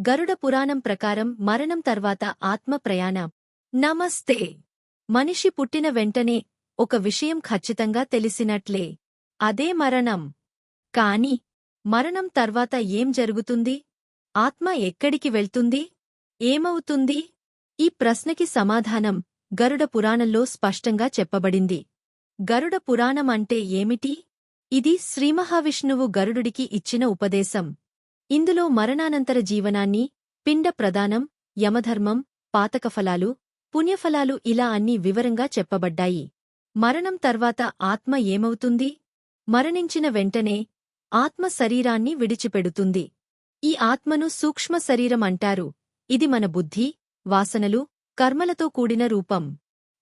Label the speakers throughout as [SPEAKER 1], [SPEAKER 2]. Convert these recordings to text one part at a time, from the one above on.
[SPEAKER 1] గరుడ పురాణం ప్రకారం మరణం తర్వాత ఆత్మ ప్రయాణం. నమస్తే. మనిషి పుట్టిన వెంటనే ఒక విషయం ఖచ్చితంగా తెలిసినట్లే. అదే మరణం. కాని మరణం తర్వాత ఏం జరుగుతుంది? ఆత్మ ఎక్కడికి వెళ్తుంది? ఏమవుతుంది? ఈ ప్రశ్నకి సమాధానం గరుడ పురాణంలో స్పష్టంగా చెప్పబడింది. గరుడ పురాణం అంటే ఏమిటి? ఇది శ్రీమహావిష్ణువు గరుడుడికి ఇచ్చిన ఉపదేశం. ఇందులో మరణానంతర జీవనాన్ని పిండ ప్రదానం యమధర్మం పాతకఫలాలు పుణ్యఫలాలు ఇలా అన్నీ వివరంగా చెప్పబడ్డాయి. మరణం తర్వాత ఆత్మ ఏమవుతుంది? మరణించిన వెంటనే ఆత్మ శరీరాన్ని విడిచిపెడుతుంది. ఈ ఆత్మను సూక్ష్మ శరీరం అంటారు. ఇది మన బుద్ధి వాసనలు కర్మలతో కూడిన రూపం.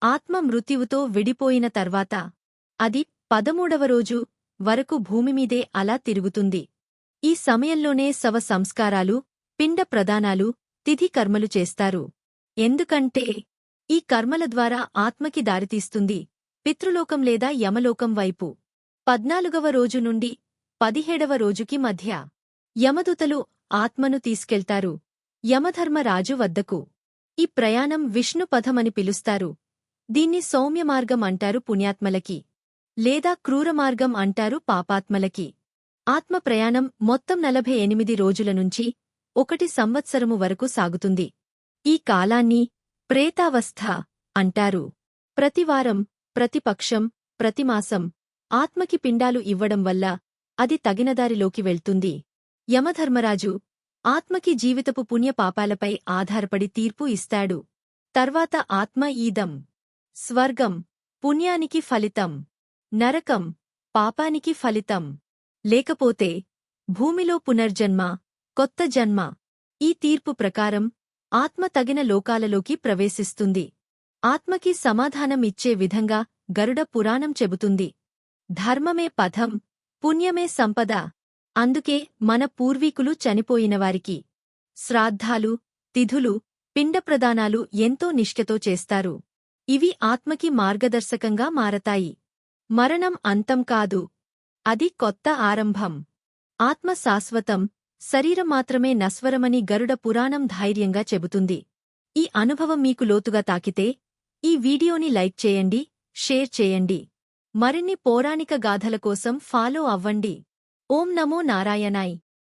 [SPEAKER 1] ఆత్మ మృత్యువుతో విడిపోయిన తర్వాత అది పదమూడవ రోజు వరకు భూమిమీదే అలా తిరుగుతుంది. ఈ సమయంలోనే శవ సంస్కారాలు పిండ ప్రదానాలు తిథి కర్మలు చేస్తారు. ఎందుకంటే ఈ కర్మల ద్వారా ఆత్మకి దారితీస్తుంది పితృలోకం లేదా యమలోకం వైపు. పద్నాలుగవ రోజు నుండి పదిహేడవ రోజుకి మధ్య యమదూతలు ఆత్మను తీసుకెళ్తారు. యమధర్మరాజు వద్దకు. ఈ ప్రయాణం విష్ణుపథమని పిలుస్తారు. దీన్ని సౌమ్యమార్గం అంటారు పుణ్యాత్మలకి. లేదా క్రూరమార్గం అంటారు పాపాత్మలకి. ఆత్మ ప్రయాణం మొత్తం నలభై ఎనిమిది రోజుల నుంచి ఒకటి సంవత్సరము వరకు సాగుతుంది. ఈ కాలాన్ని ప్రేతావస్థ అంటారు. ప్రతివారం ప్రతిపక్షం ప్రతిమాసం ఆత్మకి పిండాలు ఇవ్వడం వల్ల అది తగినదారిలోకి వెళ్తుంది. యమధర్మరాజు ఆత్మకి జీవితపు పుణ్యపాపాలపై ఆధారపడి తీర్పు ఇస్తాడు. తర్వాత ఆత్మ ఈదం స్వర్గం పుణ్యానికి ఫలితం నరకం పాపానికి ఫలితం. లేకపోతే భూమిలో పునర్జన్మ కొత్త జన్మ. ఈ తీర్పు ప్రకారం ఆత్మ తగిన లోకాలలోకి ప్రవేశిస్తుంది. ఆత్మకి సమాధానం ఇచ్చే విధంగా గరుడ పురాణం చెబుతుంది. ధర్మమే పథం పుణ్యమే సంపద. అందుకే మన పూర్వీకులు చనిపోయినవారికి శ్రాద్ధాలు తిథులు పిండప్రదానాలు ఎంతో నిష్ఠతో చేస్తారు. ఇవి ఆత్మకి మార్గదర్శకంగా మారతాయి. మరణం అంతం కాదు. అది కొత్త ఆరంభం. ఆత్మ శాశ్వతం శరీరం మాత్రమే నస్వరమని గరుడ పురాణం ధైర్యంగా చెబుతుంది. ఈ అనుభవం మీకు లోతుగా తాకితే ఈ వీడియోని లైక్ చేయండి షేర్ చేయండి. మరిన్ని పౌరాణిక గాథల కోసం ఫాలో అవ్వండి. ఓం నమో నారాయణాయ్.